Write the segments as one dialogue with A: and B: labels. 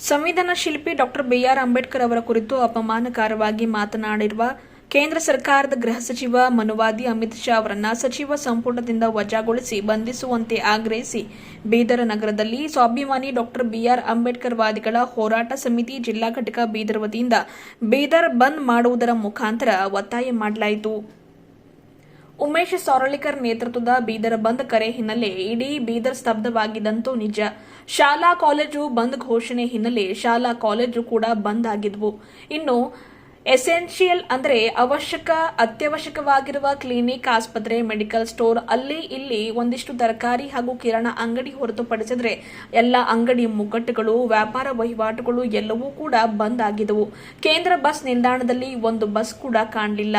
A: ಸಂವಿಧಾನ ಶಿಲ್ಪಿ doctor B R Ambedkar ಅವರ ಕುರಿತು ಅಪಮಾನಕಾರವಾಗಿ ಮಾತನಾಡಿರುವ ಕೇಂದ್ರ ಸರ್ಕಾರದ ಗೃಹ ಸಚಿವ ಮನುವಾದಿ ಅಮಿತ್ ಶಾ ಅವರನ್ನ ಸಚಿವ ಸಂಪುಟದಿಂದ ವಜಾಗೊಳಿಸಿ ಬಂಧಿಸುವಂತೆ ಆಗ್ರಹಿಸಿ ಬೀದರ ನಗರದಲ್ಲಿ ಸ್ವಾಭಿಮಾನಿ ಡಾಕ್ಟರ್ ಬಿಆರ್ ಅಂಬೇಡ್ಕರ್ ವಾದಿಗಳ ಹೋರಾಟ ಸಮಿತಿ ಜಿಲ್ಲಾ ಘಟಕ ಬೀದರ್ ಬೀದರ್ ಬಂದ್ ಮಾಡುವುದರ ಮುಖಾಂತರ ಒತ್ತಾಯ ಮಾಡಲಾಯಿತು. ಉಮೇಶ್ ಸೊರಳಿಕರ್ ನೇತೃತ್ವದ ಬೀದರ್ ಬಂದ್ ಕರೆ ಹಿನ್ನೆಲೆ ಇಡೀ ಬೀದರ್ ಸ್ತಬ್ಧವಾಗಿದ್ದಂತೂ ನಿಜ. ಶಾಲಾ ಕಾಲೇಜು ಬಂದ್ ಘೋಷಣೆ ಹಿನ್ನೆಲೆ ಶಾಲಾ ಕಾಲೇಜು ಕೂಡ ಬಂದ್ ಆಗಿದ್ವು. ಇನ್ನು ಎಸೆನ್ಷಿಯಲ್ ಅಂದ್ರೆ ಅವಶ್ಯಕ ಅತ್ಯವಶ್ಯಕವಾಗಿರುವ ಕ್ಲಿನಿಕ್, ಆಸ್ಪತ್ರೆ, ಮೆಡಿಕಲ್ ಸ್ಟೋರ್ ಅಲ್ಲಿ ಇಲ್ಲಿ ಒಂದಿಷ್ಟು ತರಕಾರಿ ಹಾಗೂ ಕಿರಾಣ ಅಂಗಡಿ ಹೊರತುಪಡಿಸಿದ್ರೆ ಎಲ್ಲ ಅಂಗಡಿ ಮುಗ್ಗಟ್ಟುಗಳು, ವ್ಯಾಪಾರ ವಹಿವಾಟುಗಳು ಎಲ್ಲವೂ ಕೂಡ ಬಂದ್ ಆಗಿದವು. ಕೇಂದ್ರ ಬಸ್ ನಿಲ್ದಾಣದಲ್ಲಿ ಒಂದು ಬಸ್ ಕೂಡ ಕಾಣಲಿಲ್ಲ.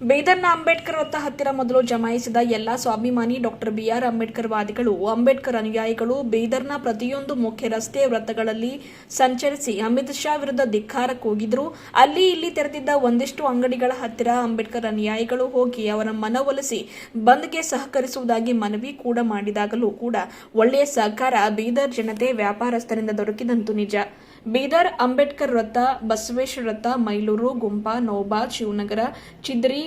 A: ಬೀದರ್ನ ಅಂಬೇಡ್ಕರ್ ವೃತ್ತ ಹತ್ತಿರ ಮೊದಲು ಜಮಾಯಿಸಿದ ಎಲ್ಲ ಸ್ವಾಭಿಮಾನಿ ಡಾಕ್ಟರ್ ಬಿಆರ್ ಅಂಬೇಡ್ಕರ್ ವಾದಿಗಳು, ಅಂಬೇಡ್ಕರ್ ಅನುಯಾಯಿಗಳು ಬೀದರ್ನ ಪ್ರತಿಯೊಂದು ಮುಖ್ಯ ರಸ್ತೆ ವೃತ್ತಗಳಲ್ಲಿ ಸಂಚರಿಸಿ ಅಮಿತ್ ಶಾ ವಿರುದ್ಧ ಧಿಕ್ಕಾರ ಕೂಗಿದ್ರು ಅಲ್ಲಿ ಇಲ್ಲಿ ತೆರೆದಿದ್ದ ಒಂದಿಷ್ಟು ಅಂಗಡಿಗಳ ಹತ್ತಿರ ಅಂಬೇಡ್ಕರ್ ಅನುಯಾಯಿಗಳು ಹೋಗಿ ಅವರ ಮನವೊಲಿಸಿ ಬಂದ್ಗೆ ಸಹಕರಿಸುವುದಾಗಿ ಮನವಿ ಕೂಡ ಮಾಡಿದಾಗಲೂ ಕೂಡ ಒಳ್ಳೆಯ ಸಹಕಾರ ಬೀದರ್ ಜನತೆ ವ್ಯಾಪಾರಸ್ಥರಿಂದ ದೊರಕಿದಂತೂ ನಿಜ. ಬೀದರ್ ಅಂಬೇಡ್ಕರ್ ವೃತ್ತ ಬಸವೇಶ್ವರ ವೃತ್ತ ಮೈಲೂರು ಗುಂಪ ನೋಬಾ ಶಿವನಗರ ಚಿದ್ರಿ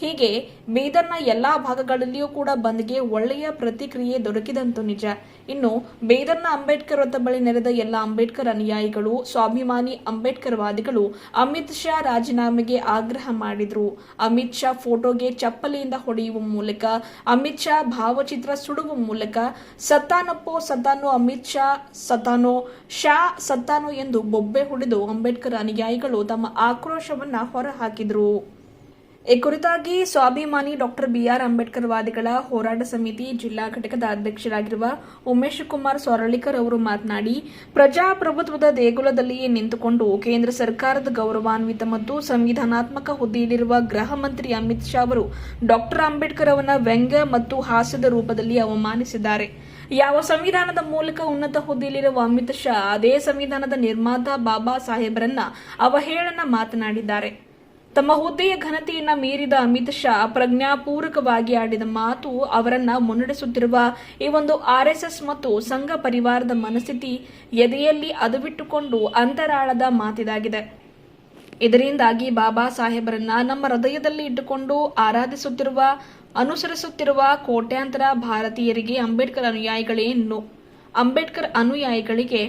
A: ಹೀಗೆ ಬೀದರ್ನ ಎಲ್ಲಾ ಭಾಗಗಳಲ್ಲಿಯೂ ಕೂಡ ಬಂದ್ಗೆ ಒಳ್ಳೆಯ ಪ್ರತಿಕ್ರಿಯೆ ದೊರಕಿದಂತೂ ನಿಜ. ಇನ್ನು ಬೀದರ್ನ ಅಂಬೇಡ್ಕರ್ ವೃತ್ತ ಬಳಿ ನೆರೆದ ಎಲ್ಲ ಅಂಬೇಡ್ಕರ್ ಅನುಯಾಯಿಗಳು, ಸ್ವಾಭಿಮಾನಿ ಅಂಬೇಡ್ಕರ್ ವಾದಿಗಳು ಅಮಿತ್ ಶಾ ರಾಜೀನಾಮೆಗೆ ಆಗ್ರಹ ಮಾಡಿದ್ರು. ಅಮಿತ್ ಶಾ ಫೋಟೋಗೆ ಚಪ್ಪಲಿಯಿಂದ ಹೊಡೆಯುವ ಮೂಲಕ, ಅಮಿತ್ ಶಾ ಭಾವಚಿತ್ರ ಸುಡುವ ಮೂಲಕ ಸತ್ತಾನಪ್ಪೋ ಸತಾನೋ ಅಮಿತ್ ಶಾ ಸತಾನೋ ಶಾ ಸತ್ತಾನೋ ಎಂದು ಬೊಬ್ಬೆ ಹೊಡೆದು ಅಂಬೇಡ್ಕರ್ ಅನುಯಾಯಿಗಳು ತಮ್ಮ ಆಕ್ರೋಶವನ್ನ ಹೊರಹಾಕಿದ್ರು. ಈ ಕುರಿತಾಗಿ ಸ್ವಾಭಿಮಾನಿ ಡಾಕ್ಟರ್ ಬಿಆರ್ ಅಂಬೇಡ್ಕರ್ ವಾದಿಗಳ ಹೋರಾಟ ಸಮಿತಿ ಜಿಲ್ಲಾ ಘಟಕದ ಅಧ್ಯಕ್ಷರಾಗಿರುವ ಉಮೇಶ್ ಕುಮಾರ್ ಸೊರಳಿಕರ್ ಅವರು ಮಾತನಾಡಿ, ಪ್ರಜಾಪ್ರಭುತ್ವದ ದೇಗುಲದಲ್ಲಿಯೇ ನಿಂತುಕೊಂಡು ಕೇಂದ್ರ ಸರ್ಕಾರದ ಗೌರವಾನ್ವಿತ ಮತ್ತು ಸಂವಿಧಾನಾತ್ಮಕ ಹುದ್ದೆಯಲ್ಲಿರುವ ಗೃಹ ಮಂತ್ರಿ ಅಮಿತ್ ಶಾ ಅವರು ಡಾಕ್ಟರ್ ಅಂಬೇಡ್ಕರ್ ಅವರ ವ್ಯಂಗ್ಯ ಮತ್ತು ಹಾಸ್ಯದ ರೂಪದಲ್ಲಿ ಅವಮಾನಿಸಿದ್ದಾರೆ. ಯಾವ ಸಂವಿಧಾನದ ಮೂಲಕ ಉನ್ನತ ಹುದ್ದೆಯಲ್ಲಿರುವ ಅಮಿತ್ ಶಾ, ಅದೇ ಸಂವಿಧಾನದ ನಿರ್ಮಾತ ಬಾಬಾ ಸಾಹೇಬರನ್ನ ಅವಹೇಳನ ಮಾತನಾಡಿದ್ದಾರೆ. ತಮ್ಮ ಹುದ್ದೆಯ ಘನತೆಯನ್ನ ಮೀರಿದ ಅಮಿತ್ ಶಾ ಪ್ರಜ್ಞಾಪೂರ್ವಕವಾಗಿ ಆಡಿದ ಮಾತು ಅವರನ್ನ ಮುನ್ನಡೆಸುತ್ತಿರುವ ಈ ಒಂದು ಆರ್ಎಸ್ಎಸ್ ಮತ್ತು ಸಂಘ ಪರಿವಾರದ ಮನಸ್ಥಿತಿ ಎದೆಯಲ್ಲಿ ಅದುಬಿಟ್ಟುಕೊಂಡು ಅಂತರಾಳದ ಮಾತಿದಾಗಿದೆ. ಇದರಿಂದಾಗಿ ಬಾಬಾ ಸಾಹೇಬರನ್ನ ನಮ್ಮ ಹೃದಯದಲ್ಲಿ ಇಟ್ಟುಕೊಂಡು ಆರಾಧಿಸುತ್ತಿರುವ, ಅನುಸರಿಸುತ್ತಿರುವ ಕೋಟ್ಯಾಂತರ ಭಾರತೀಯರಿಗೆ ಅಂಬೇಡ್ಕರ್ ಅನುಯಾಯಿಗಳೇನು ಅಂಬೇಡ್ಕರ್ ಅನುಯಾಯಿಗಳಿಗೆ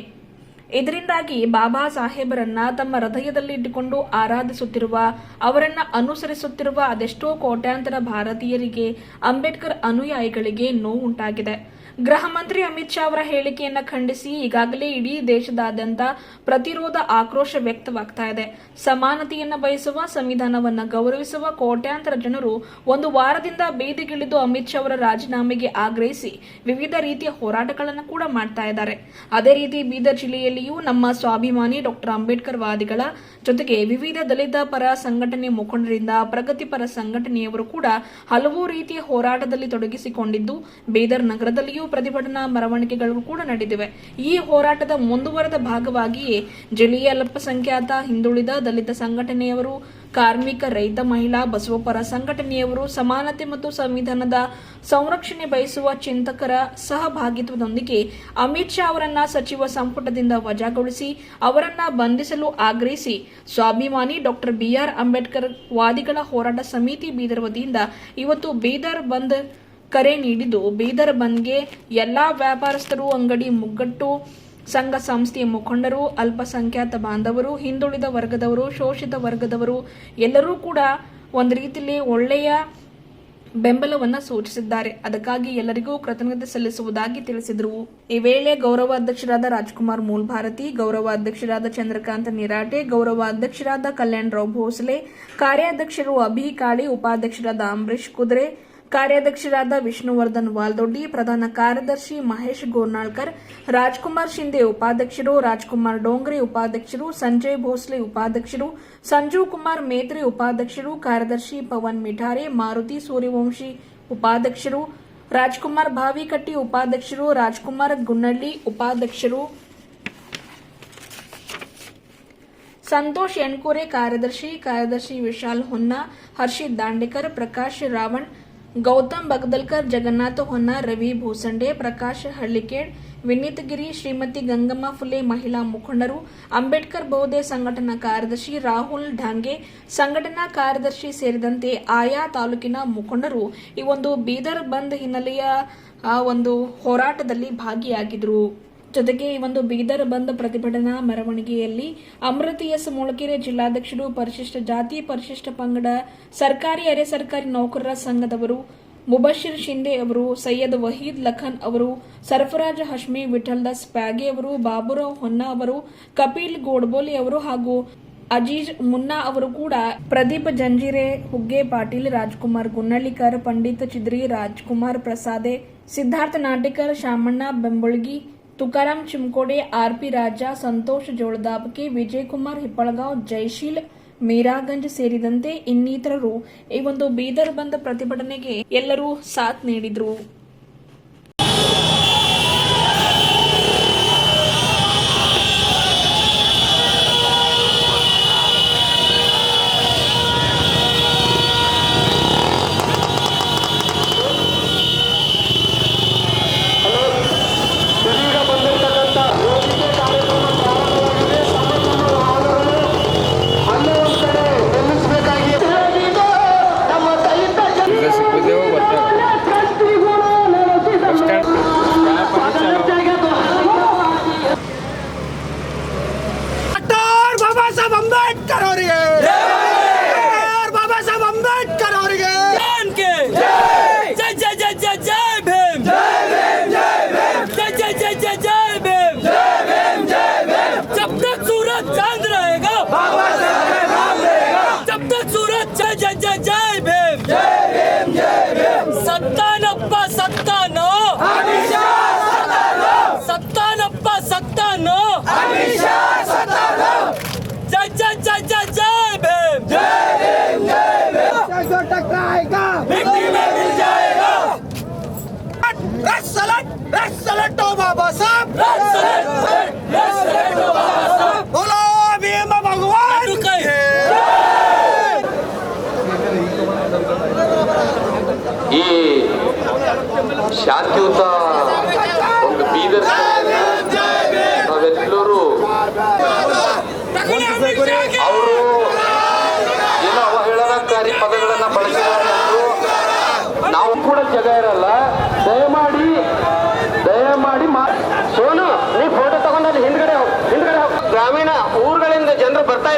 A: ಇದರಿಂದಾಗಿ ಬಾಬಾ ಸಾಹೇಬರನ್ನ ತಮ್ಮ ಹೃದಯದಲ್ಲಿ ಇಟ್ಟುಕೊಂಡು ಆರಾಧಿಸುತ್ತಿರುವ, ಅವರನ್ನ ಅನುಸರಿಸುತ್ತಿರುವ ಅದೆಷ್ಟೋ ಕೋಟ್ಯಾಂತರ ಭಾರತೀಯರಿಗೆ ಅಂಬೇಡ್ಕರ್ ಅನುಯಾಯಿಗಳಿಗೆ ನೋವುಂಟಾಗಿದೆ. ಗೃಹ ಮಂತ್ರಿ ಅಮಿತ್ ಶಾ ಅವರ ಹೇಳಿಕೆಯನ್ನ ಖಂಡಿಸಿ ಈಗಾಗಲೇ ಇಡೀ ದೇಶದಾದ್ಯಂತ ಪ್ರತಿರೋಧ ಆಕ್ರೋಶ ವ್ಯಕ್ತವಾಗ್ತಾ ಇದೆ. ಸಮಾನತೆಯನ್ನ ಬಯಸುವ, ಸಂವಿಧಾನವನ್ನ ಗೌರವಿಸುವ ಕೋಟ್ಯಾಂತರ ಜನರು ಒಂದು ವಾರದಿಂದ ಬೀದಿಗಿಳಿದು ಅಮಿತ್ ಶಾ ಅವರ ರಾಜೀನಾಮೆಗೆ ಆಗ್ರಹಿಸಿ ವಿವಿಧ ರೀತಿಯ ಹೋರಾಟಗಳನ್ನು ಕೂಡ ಮಾಡ್ತಾ ಇದ್ದಾರೆ. ಅದೇ ರೀತಿ ಬೀದರ್ ಜಿಲ್ಲೆಯಲ್ಲಿಯೂ ನಮ್ಮ ಸ್ವಾಭಿಮಾನಿ ಡಾಕ್ಟರ್ ಅಂಬೇಡ್ಕರ್ ವಾದಿಗಳ ಜೊತೆಗೆ ವಿವಿಧ ದಲಿತ ಪರ ಸಂಘಟನೆ ಮುಖಂಡರಿಂದ ಪ್ರಗತಿಪರ ಸಂಘಟನೆಯವರು ಕೂಡ ಹಲವು ರೀತಿಯ ಹೋರಾಟದಲ್ಲಿ ತೊಡಗಿಸಿಕೊಂಡಿದ್ದು, ಬೀದರ್ ನಗರದಲ್ಲಿಯೂ ಪ್ರತಿಭಟನಾ ಮೆರವಣಿಗೆಗಳು ಕೂಡ ನಡೆದಿವೆ. ಈ ಹೋರಾಟದ ಮುಂದುವರೆದ ಭಾಗವಾಗಿಯೇ ಜಿಲ್ಲೆಯ ಅಲ್ಪಸಂಖ್ಯಾತ ಹಿಂದುಳಿದ ದಲಿತ ಸಂಘಟನೆಯವರು, ಕಾರ್ಮಿಕ, ರೈತ, ಮಹಿಳಾ, ಬಸವಪರ ಸಂಘಟನೆಯವರು ಸಮಾನತೆ ಮತ್ತು ಸಂವಿಧಾನದ ಸಂರಕ್ಷಣೆ ಬಯಸುವ ಚಿಂತಕರ ಸಹಭಾಗಿತ್ವದೊಂದಿಗೆ ಅಮಿತ್ ಶಾ ಅವರನ್ನ ಸಚಿವ ಸಂಪುಟದಿಂದ ವಜಾಗೊಳಿಸಿ ಅವರನ್ನ ಬಂಧಿಸಲು ಆಗ್ರಹಿಸಿ ಸ್ವಾಭಿಮಾನಿ ಡಾಕ್ಟರ್ ಬಿಆರ್ ಅಂಬೇಡ್ಕರ್ ವಾದಿಗಳ ಹೋರಾಟ ಸಮಿತಿ ಬೀದರ್ ವತಿಯಿಂದ ಇವತ್ತು ಬೀದರ್ ಬಂದ್ ಕರೆ ನೀಡಿದ್ದು. ಬೀದರ್ ಬಂದ್ಗೆ ಎಲ್ಲಾ ವ್ಯಾಪಾರಸ್ಥರು ಅಂಗಡಿ ಮುಗ್ಗಟ್ಟು ಸಂಘ ಸಂಸ್ಥೆಯ ಮುಖಂಡರು, ಅಲ್ಪಸಂಖ್ಯಾತ ಬಾಂಧವರು, ಹಿಂದುಳಿದ ವರ್ಗದವರು, ಶೋಷಿತ ವರ್ಗದವರು ಎಲ್ಲರೂ ಕೂಡ ಒಂದು ರೀತಿಯಲ್ಲಿ ಒಳ್ಳೆಯ ಬೆಂಬಲವನ್ನು ಸೂಚಿಸಿದ್ದಾರೆ. ಅದಕ್ಕಾಗಿ ಎಲ್ಲರಿಗೂ ಕೃತಜ್ಞತೆ ಸಲ್ಲಿಸುವುದಾಗಿ ತಿಳಿಸಿದರು. ಈ ವೇಳೆ ಗೌರವ ಅಧ್ಯಕ್ಷರಾದ ರಾಜ್ಕುಮಾರ್ ಮೂಲ್ಭಾರತಿ ಗೌರವ ಅಧ್ಯಕ್ಷರಾದ ಚಂದ್ರಕಾಂತ ನಿರಾಟೆ ಗೌರವ ಅಧ್ಯಕ್ಷರಾದ ಕಲ್ಯಾಣ್ ರಾವ್ ಭೋಸಲೆ, ಕಾರ್ಯಾಧ್ಯಕ್ಷರು ಅಭಿ ಕಾಳಿ, ಉಪಾಧ್ಯಕ್ಷರಾದ ಅಂಬರೀಶ್ ಕುದ್ರೆ ಕಾರ್ಯಾಧ್ಯಕ್ಷರಾದ ವಿಷ್ಣುವರ್ಧನ್ ವಾಲ್ದೊಡ್ಡಿ, ಪ್ರಧಾನ ಕಾರ್ಯದರ್ಶಿ ಮಹೇಶ್ ಗೋರ್ನಾಳ್ಕರ್, ರಾಜ್ಕುಮಾರ್ ಶಿಂದೆ ಉಪಾಧ್ಯಕ್ಷರು, ರಾಜ್ಕುಮಾರ್ ಡೋಂಗ್ರೆ ಉಪಾಧ್ಯಕ್ಷರು, ಸಂಜಯ್ ಭೋಸ್ಲೆ ಉಪಾಧ್ಯಕ್ಷರು ಸಂಜೀವ್ ಕುಮಾರ್ ಮೇತ್ರಿ ಉಪಾಧ್ಯಕ್ಷರು, ಕಾರ್ಯದರ್ಶಿ ಪವನ್ ಮಿಠಾರೆ, ಮಾರುತಿ ಸೂರ್ಯವಂಶಿ ಉಪಾಧ್ಯಕ್ಷರು, ರಾಜ್ಕುಮಾರ್ ಭಾವಿಕಟ್ಟಿ ಉಪಾಧ್ಯಕ್ಷರು, ರಾಜ್ಕುಮಾರ್ ಗುನ್ನಳ್ಳಿ ಉಪಾಧ್ಯಕ್ಷರು, ಸಂತೋಷ್ ಎಣ್ಕೂರೆ ಕಾರ್ಯದರ್ಶಿ ಕಾರ್ಯದರ್ಶಿ ವಿಶಾಲ್ ಹೊನ್ನ, ಹರ್ಷಿತ್ ದಾಂಡೇಕರ್, ಪ್ರಕಾಶ್ ರಾವಣ್ ಗೌತಮ್ ಬಗದಲ್ಕರ್, ಜಗನ್ನಾಥ ಹೊನ್ನ, ರವಿ ಭೂಸಂಡೆ, ಪ್ರಕಾಶ್ ಹಳ್ಳಿಕೇಡ್ ವಿನೀತ್ ಗಿರಿ ಶ್ರೀಮತಿ ಗಂಗಮ್ಮ ಫುಲೆ ಮಹಿಳಾ ಮುಖಂಡರು, ಅಂಬೇಡ್ಕರ್ ಬಹುದೇ ಸಂಘಟನಾ ಕಾರ್ಯದರ್ಶಿ ರಾಹುಲ್ ಢಾಂಗೆ, ಸಂಘಟನಾ ಕಾರ್ಯದರ್ಶಿ ಸೇರಿದಂತೆ ಆಯಾ ತಾಲೂಕಿನ ಮುಖಂಡರು ಈ ಒಂದು ಬೀದರ್ ಬಂದ್ ಹಿನ್ನೆಲೆಯ ಒಂದು ಹೋರಾಟದಲ್ಲಿ ಭಾಗಿಯಾಗಿದ್ರು. ಜೊತೆಗೆ ಈ ಒಂದು ಬೀದರ್ ಬಂದ್ ಪ್ರತಿಭಟನಾ ಮೆರವಣಿಗೆಯಲ್ಲಿ ಅಮೃತ ಎಸ್ ಮೂಳಕೆರೆ ಜಿಲ್ಲಾಧ್ಯಕ್ಷರು, ಪರಿಶಿಷ್ಟ ಜಾತಿ, ಪರಿಶಿಷ್ಟ ಪಂಗಡ, ಸರ್ಕಾರಿ, ಅರೆ ಸರ್ಕಾರಿ ನೌಕರರ ಸಂಘದವರು, ಮುಬಶಿರ್ ಶಿಂದೆ ಅವರು, ಸೈಯದ್ ವಹೀದ್ ಲಖನ್ ಅವರು, ಸರ್ಫರಾಜ್ ಹಶ್ಮಿ ವಿಠಲ್ದಾಸ್ ಪ್ಯಾಗೆ ಅವರು, ಬಾಬುರಾವ್ ಹೊನ್ನಾ ಅವರು, ಕಪಿಲ್ ಗೋಡ್ಬೋಲಿ ಅವರು ಹಾಗೂ ಅಜೀಜ್ ಮುನ್ನಾ ಅವರು ಕೂಡ ಪ್ರದೀಪ್ ಜಂಜೀರೆ, ಹುಗ್ಗೆ ಪಾಟೀಲ್, ರಾಜ್ಕುಮಾರ್ ಗುನ್ನಳ್ಳಿಕರ್ ಪಂಡಿತ್ ಚಿದ್ರಿ, ರಾಜ್ಕುಮಾರ್ ಪ್ರಸಾದೆ, ಸಿದ್ಧಾರ್ಥ ನಾಟೇಕರ್, ಶಾಮಣ್ಣ ಬೆಂಬಳ್ಗಿ ತುಕಾರಾಂ ಚಿಮ್ಕೋಡೆ ಆರ್ಪಿ ರಾಜ, ಸಂತೋಷ್ ಜೋಳದಾಬಕಿ ವಿಜಯಕುಮಾರ್ ಹಿಪ್ಪಳಗಾವ್, ಜೈಶೀಲ್ ಮೀರಾಗಂಜ್ ಸೇರಿದಂತೆ ಇನ್ನಿತರರು ಈ ಒಂದು ಬೀದರ್ ಬಂದ ಪ್ರತಿಭಟನೆಗೆ ಎಲ್ಲರೂ ಸಾಥ್ ನೀಡಿದ್ರು.
B: जो टकराएगा
C: मिट्टी में मिल जाएगा
B: सलट सलट बाबा साहब बोलो भीम भगवान की
D: ಈ ಶಾಂತಿಯುತ ಒಂದು ಬೀದರ್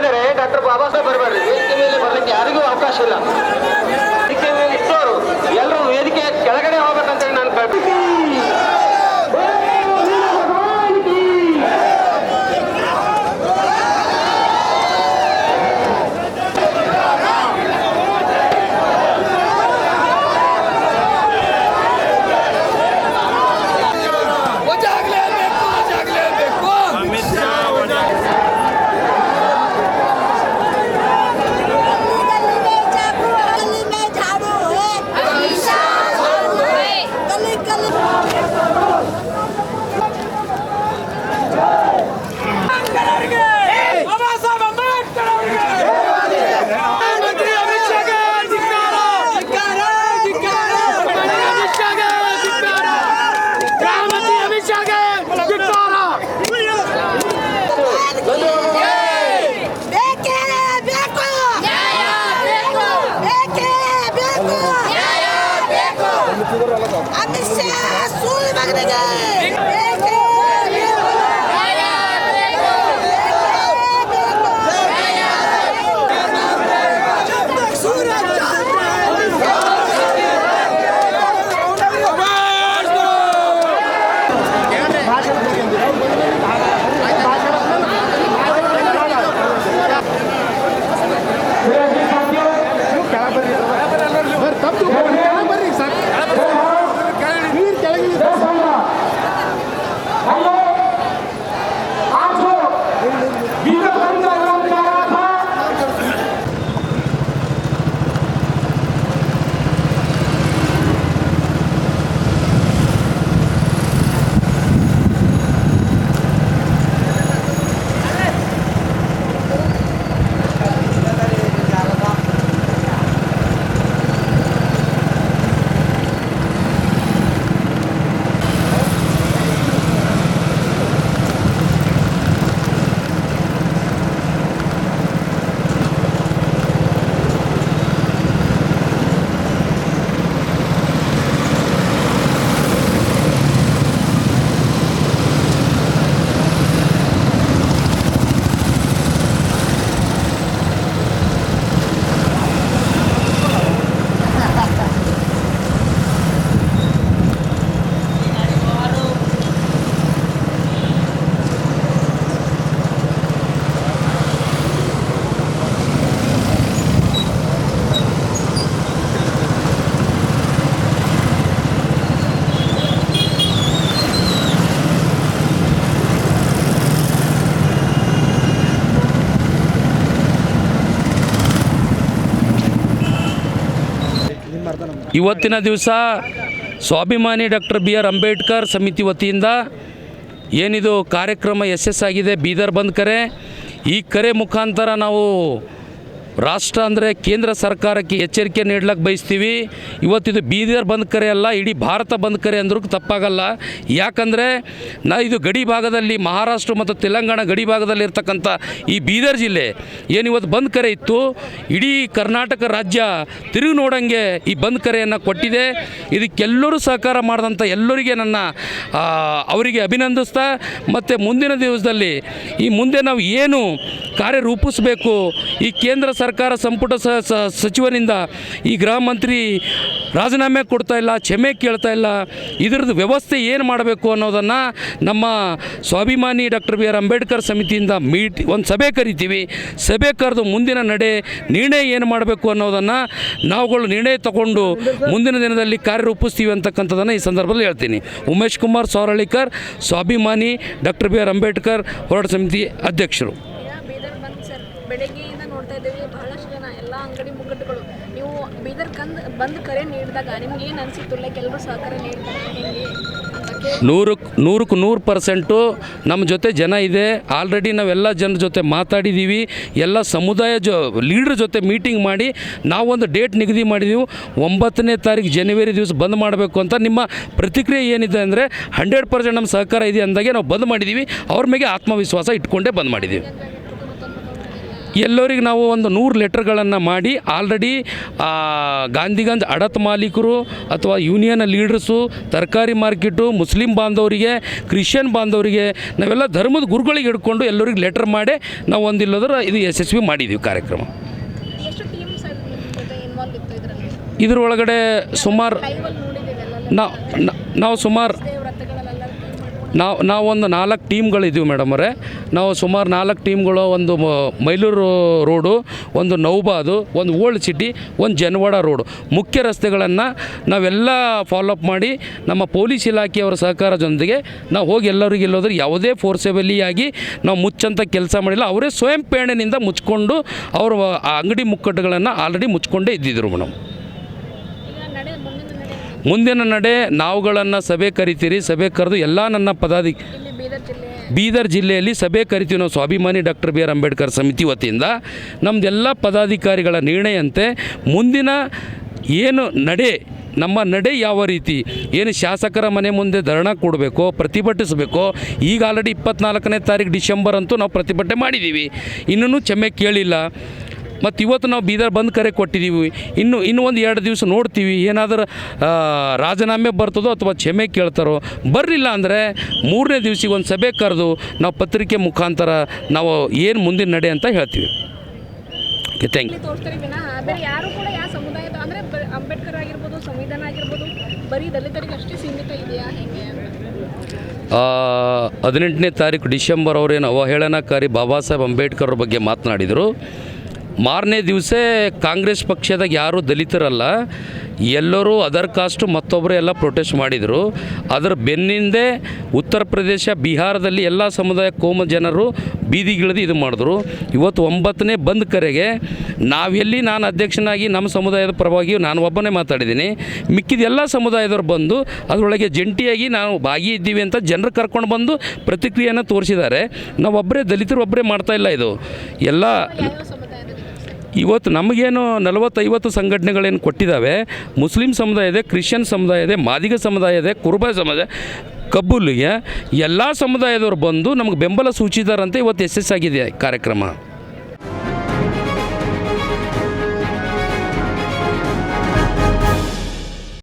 D: ಇದ್ದಾರೆ ಡಾಕ್ಟರ್ ಬಾಬಾ ಸಾಹೇಬ್ ಬರಬಾರ್ದು. ವೇದಿಕೆ ಮೇಲೆ ಬರಲಿಕ್ಕೆ ಯಾರಿಗೂ ಅವಕಾಶ ಇಲ್ಲ. ವೇದಿಕೆ ಮೇಲೆ ಇಟ್ಟವರು ಎಲ್ಲರೂ ವೇದಿಕೆ ಕೆಳಗಡೆ ಹೋಗ್ಬೇಕಂತೇಳಿ ನಾನು ಕೇಳ್ತೀನಿ. ಇವತ್ತಿನ ದಿವಸ ಸ್ವಾಭಿಮಾನಿ ಡಾಕ್ಟರ್ ಬಿ ಆರ್ ಅಂಬೇಡ್ಕರ್ ಸಮಿತಿ ವತಿಯಿಂದ ಏನಿದು ಕಾರ್ಯಕ್ರಮ ಯಶಸ್ಸಾಗಿದೆ ಬೀದರ್ ಬಂದ್ ಕರೆ. ಈ ಕರೆ ಮುಖಾಂತರ ನಾವು ರಾಷ್ಟ್ರ ಅಂದರೆ ಕೇಂದ್ರ ಸರ್ಕಾರಕ್ಕೆ ಎಚ್ಚರಿಕೆ ನೀಡ್ಲಕ್ಕೆ ಬಯಸ್ತೀವಿ. ಇವತ್ತಿದು ಬೀದರ್ ಬಂದ್ ಕರೆ ಅಲ್ಲ, ಇಡೀ ಭಾರತ ಬಂದ್ ಕರೆ ಅಂದ್ರೂ ತಪ್ಪಾಗಲ್ಲ. ಯಾಕಂದರೆ ನಾ ಇದು ಗಡಿ ಭಾಗದಲ್ಲಿ ಮಹಾರಾಷ್ಟ್ರ ಮತ್ತು ತೆಲಂಗಾಣ ಗಡಿ ಭಾಗದಲ್ಲಿ ಇರ್ತಕ್ಕಂಥ ಈ ಬೀದರ್ ಜಿಲ್ಲೆ ಏನು ಇವತ್ತು ಬಂದ್ ಕರೆ ಇತ್ತು, ಇಡೀ ಕರ್ನಾಟಕ ರಾಜ್ಯ ತಿರುಗಿ ನೋಡೋಂಗೆ ಈ ಬಂದ್ ಕರೆಯನ್ನು ಕೊಟ್ಟಿದೆ. ಇದಕ್ಕೆಲ್ಲರೂ ಸಹಕಾರ ಮಾಡಿದಂಥ ಎಲ್ಲರಿಗೆ ನನ್ನ ಅವರಿಗೆ ಅಭಿನಂದಿಸ್ತಾ, ಮತ್ತು ಮುಂದಿನ ದಿವಸದಲ್ಲಿ ಈ ಮುಂದೆ ನಾವು ಏನು ಕಾರ್ಯ ರೂಪಿಸಬೇಕು ಈ ಕೇಂದ್ರ ಸರ್ಕಾರ ಸಂಪುಟ ಸಚಿವನಿಂದ ಈ ಗೃಹ ಮಂತ್ರಿ ರಾಜೀನಾಮೆ ಕೊಡ್ತಾ ಇಲ್ಲ, ಕ್ಷಮೆ ಕೇಳ್ತಾ ಇಲ್ಲ, ಇದರದ್ದು ವ್ಯವಸ್ಥೆ ಏನು ಮಾಡಬೇಕು ಅನ್ನೋದನ್ನು ನಮ್ಮ ಸ್ವಾಭಿಮಾನಿ ಡಾಕ್ಟರ್ ಬಿ ಆರ್ ಅಂಬೇಡ್ಕರ್ ಸಮಿತಿಯಿಂದ ಮೀಟ್, ಒಂದು ಸಭೆ ಕರಿತೀವಿ. ಸಭೆ ಕರೆದು ಮುಂದಿನ ನಡೆ ನಿರ್ಣಯ ಏನು ಮಾಡಬೇಕು ಅನ್ನೋದನ್ನು ನಾವುಗಳು ನಿರ್ಣಯ ತಗೊಂಡು ಮುಂದಿನ ದಿನದಲ್ಲಿ ಕಾರ್ಯ ರೂಪಿಸ್ತೀವಿ ಅಂತಕ್ಕಂಥದ್ದನ್ನು ಈ ಸಂದರ್ಭದಲ್ಲಿ ಹೇಳ್ತೀನಿ. ಉಮೇಶ್ ಕುಮಾರ್ ಸೌರಳಿಕರ್ ಸ್ವಾಭಿಮಾನಿ, ಡಾಕ್ಟರ್ ಬಿ ಆರ್ ಅಂಬೇಡ್ಕರ್ ಹೋರಾಟ ಸಮಿತಿ ಅಧ್ಯಕ್ಷರು.
A: ಬೆಳಗ್ಗೆಯಿಂದ ನೋಡ್ತಾ ಇದ್ದೀವಿ, ಬಹಳಷ್ಟು ಜನ ಎಲ್ಲ ಅಂಗಡಿ ಮುಗ್ಗಟ್ಟುಗಳು. ನೀವು ಬೀದರ್ ಕಂದ್, ಬಂದ್ ಕರೆ ನೀಡಿದಾಗ ನಿಮ್ಗೆ ಏನು ಅನಿಸಿತ್ತು? ಲೈಕ್ ಎಲ್ಲರೂ ಸಹಕಾರ ನೀಡ್ತಾರೆ, ಹೆಂಗೆ?
D: ನೂರಕ್ಕೆ ನೂರಕ್ಕೆ ನೂರು ಪರ್ಸೆಂಟು ನಮ್ಮ ಜೊತೆ ಜನ ಇದೆ. ಆಲ್ರೆಡಿ ನಾವೆಲ್ಲ ಜನರ ಜೊತೆ ಮಾತಾಡಿದ್ದೀವಿ ಎಲ್ಲ ಸಮುದಾಯ ಜೊ ಲೀಡ್ರ್ ಜೊತೆ ಮೀಟಿಂಗ್ ಮಾಡಿ ನಾವೊಂದು ಡೇಟ್ ನಿಗದಿ ಮಾಡಿದ್ದೀವಿ ಒಂಬತ್ತನೇ ತಾರೀಕು ಜನವರಿ ದಿವಸ ಬಂದ್ ಮಾಡಬೇಕು ಅಂತ ನಿಮ್ಮ ಪ್ರತಿಕ್ರಿಯೆ ಏನಿದೆ ಅಂದರೆ ಹಂಡ್ರೆಡ್ ಪರ್ಸೆಂಟ್ ನಮ್ಮ ಸಹಕಾರ ಇದೆ ಅಂದಾಗೆ ನಾವು ಬಂದ್ ಮಾಡಿದ್ದೀವಿ ಅವ್ರ ಮೇಲೆ ಆತ್ಮವಿಶ್ವಾಸ ಇಟ್ಕೊಂಡೇ ಬಂದ್ ಮಾಡಿದ್ದೀವಿ ಎಲ್ಲರಿಗೆ ನಾವು ಒಂದು ನೂರು ಲೆಟರ್ಗಳನ್ನು ಮಾಡಿ ಆಲ್ರೆಡಿ ಗಾಂಧಿಗಂಜ್ ಅಡತ್ ಮಾಲೀಕರು ಅಥವಾ ಯೂನಿಯನ್ ಲೀಡರ್ಸು ತರಕಾರಿ ಮಾರ್ಕೆಟು ಮುಸ್ಲಿಂ ಬಾಂಧವರಿಗೆ ಕ್ರಿಶ್ಚಿಯನ್ ಬಾಂಧವರಿಗೆ ನಾವೆಲ್ಲ ಧರ್ಮದ ಗುರುಗಳಿಗೆ ಹಿಡ್ಕೊಂಡು ಎಲ್ಲರಿಗೆ ಲೆಟರ್ ಮಾಡಿ ನಾವು ಒಂದಿಲ್ಲದ್ರೆ ಇದು ಯಶಸ್ವಿ ಮಾಡಿದ್ದೀವಿ ಕಾರ್ಯಕ್ರಮ. ಇದರೊಳಗಡೆ ಸುಮಾರು ನಾವು ನಾವು ಸುಮಾರು ನಾವು ನಾವೊಂದು ನಾಲ್ಕು ಟೀಮ್ಗಳಿದ್ದೀವಿ ಅವರೇ. ನಾವು ಸುಮಾರು ನಾಲ್ಕು ಟೀಮ್ಗಳು, ಒಂದು ಮೈಲೂರು ರೋಡು, ಒಂದು ನೌಬಾದು ಒಂದು ಓಲ್ಡ್ ಸಿಟಿ, ಒಂದು ಜನವಾಡ ರೋಡು. ಮುಖ್ಯ ರಸ್ತೆಗಳನ್ನು ನಾವೆಲ್ಲ ಫಾಲೋಅಪ್ ಮಾಡಿ ನಮ್ಮ ಪೊಲೀಸ್ ಇಲಾಖೆಯವರ ಸಹಕಾರದೊಂದಿಗೆ ನಾವು ಹೋಗಿ ಎಲ್ಲರಿಗೆ ಎಲ್ಲೋದ್ರೆ ಯಾವುದೇ ಫೋರ್ಸೆಬಲಿ ಆಗಿ ನಾವು ಮುಚ್ಚಂಥ ಕೆಲಸ ಮಾಡಿಲ್ಲ. ಅವರೇ ಸ್ವಯಂ ಪ್ರೇರಣೆಯಿಂದ ಮುಚ್ಕೊಂಡು ಅವರು ಆ ಅಂಗಡಿ ಮುಕ್ಕಟ್ಟುಗಳನ್ನು ಆಲ್ರೆಡಿ ಮುಚ್ಕೊಂಡೇ ಇದ್ದಿದ್ರು ಮೇಡಮ್.
A: ಮುಂದಿನ ನಡೆ
D: ನಾವುಗಳನ್ನು ಸಭೆ ಕರಿತೀರಿ. ಸಭೆ ಕರೆದು ಎಲ್ಲ ನನ್ನ ಪದಾಧಿ
A: ಬೀದರ್
D: ಜಿಲ್ಲೆಯಲ್ಲಿ ಸಭೆ ಕರಿತೀವಿ ನಾವು ಸ್ವಾಭಿಮಾನಿ ಡಾಕ್ಟರ್ ಬಿ ಆರ್ ಅಂಬೇಡ್ಕರ್ ಸಮಿತಿ ವತಿಯಿಂದ. ನಮ್ಮದೆಲ್ಲ ಪದಾಧಿಕಾರಿಗಳ ನಿರ್ಣಯಂತೆ ಮುಂದಿನ ಏನು ನಡೆ ನಮ್ಮ ನಡೆ ಯಾವ ರೀತಿ ಏನು ಶಾಸಕರ ಮನೆ ಮುಂದೆ ಧರಣ ಕೊಡಬೇಕೋ ಪ್ರತಿಭಟಿಸಬೇಕೋ ಈಗ ಆಲ್ರೆಡಿ ಇಪ್ಪತ್ನಾಲ್ಕನೇ ತಾರೀಕು ಡಿಸೆಂಬರ್ ಅಂತೂ ನಾವು ಪ್ರತಿಭಟನೆ ಮಾಡಿದ್ದೀವಿ. ಇನ್ನೂ ಚೆಮ್ಮೆ ಕೇಳಿಲ್ಲ. ಮತ್ತು ಇವತ್ತು ನಾವು ಬೀದರ್ ಬಂದ್ ಕರೆ ಕೊಟ್ಟಿದ್ದೀವಿ ಇನ್ನು ಇನ್ನೂ ಒಂದು ಎರಡು ದಿವಸ ನೋಡ್ತೀವಿ ಏನಾದರೂ ರಾಜೀನಾಮೆ ಬರ್ತದೋ ಅಥವಾ ಕ್ಷಮೆ ಕೇಳ್ತಾರೋ ಬರಲಿಲ್ಲ ಅಂದರೆ ಮೂರನೇ ದಿವಸಿಗೆ ಒಂದು ಸಭೆ ಕರೆದು ನಾವು ಪತ್ರಿಕೆ ಮುಖಾಂತರ ನಾವು ಏನು ಮುಂದಿನ ನಡೆ ಅಂತ ಹೇಳ್ತೀವಿ. ಓಕೆ ಥ್ಯಾಂಕ್ ಯು
A: ಅಂಬೇಡ್ಕರ್ ಆಗಿರ್ಬೋದು ಸಂವಿಧಾನ ಆಗಿರ್ಬೋದು ಬರೀ ದಲಿತರಿಗೆ ಅಷ್ಟೇ ಸೀಮಿತ ಇದೆಯಾ ಹೆಂಗೆ ಅಂತ?
D: ಹದಿನೆಂಟನೇ ತಾರೀಕು ಡಿಸೆಂಬರ್ ಅವರೇನು ಅವಹೇಳನಕಾರಿ ಬಾಬಾ ಸಾಹೇಬ್ ಅಂಬೇಡ್ಕರ್ ಬಗ್ಗೆ ಮಾತನಾಡಿದರು. ಮಾರನೇ ದಿವಸ ಕಾಂಗ್ರೆಸ್ ಪಕ್ಷದಾಗ ಯಾರೂ ದಲಿತರಲ್ಲ, ಎಲ್ಲರೂ ಅದರ್ ಕಾಸ್ಟು ಮತ್ತೊಬ್ಬರು ಎಲ್ಲ ಪ್ರೊಟೆಸ್ಟ್ ಮಾಡಿದರು. ಅದರ ಬೆನ್ನಿಂದೆ ಉತ್ತರ ಪ್ರದೇಶ, ಬಿಹಾರದಲ್ಲಿ ಎಲ್ಲ ಸಮುದಾಯ ಕೋಮ ಜನರು ಬೀದಿಗಿಳಿದು ಇದು ಮಾಡಿದ್ರು. ಇವತ್ತು ಒಂಬತ್ತನೇ ಬಂದ್ ಕರೆಗೆ ನಾವೆಲ್ಲಿ ನಾನು ಅಧ್ಯಕ್ಷನಾಗಿ ನಮ್ಮ ಸಮುದಾಯದ ಪರವಾಗಿ ನಾನು ಒಬ್ಬನೇ ಮಾತಾಡಿದ್ದೀನಿ. ಮಿಕ್ಕಿದ ಎಲ್ಲ ಸಮುದಾಯದವ್ರು ಬಂದು ಅದರೊಳಗೆ ಜಂಟಿಯಾಗಿ ನಾವು ಭಾಗಿಯಿದ್ದೀವಿ ಅಂತ ಜನರು ಕರ್ಕೊಂಡು ಬಂದು ಪ್ರತಿಕ್ರಿಯೆಯನ್ನು ತೋರಿಸಿದ್ದಾರೆ. ನಾವು ಒಬ್ಬರೇ ದಲಿತರು ಒಬ್ಬರೇ ಮಾಡ್ತಾ ಇಲ್ಲ ಇದು. ಎಲ್ಲ ಇವತ್ತು ನಮಗೇನು ನಲವತ್ತೈವತ್ತು ಸಂಘಟನೆಗಳೇನು ಕೊಟ್ಟಿದ್ದಾವೆ, ಮುಸ್ಲಿಂ ಸಮುದಾಯ ಇದೆ ಕ್ರಿಶ್ಚಿಯನ್ ಸಮುದಾಯ ಇದೆ ಮಾದಿಗ ಸಮುದಾಯ ಇದೆ ಕುರುಬ ಸಮುದಾಯ ಕಬ್ಬುಲಿಗೆ ಎಲ್ಲ ಸಮುದಾಯದವರು ಬಂದು ನಮಗೆ ಬೆಂಬಲ ಸೂಚಿಸಿದಾರಂತೆ ಇವತ್ತು ಯಶಸ್ಸಾಗಿದೆ ಕಾರ್ಯಕ್ರಮ.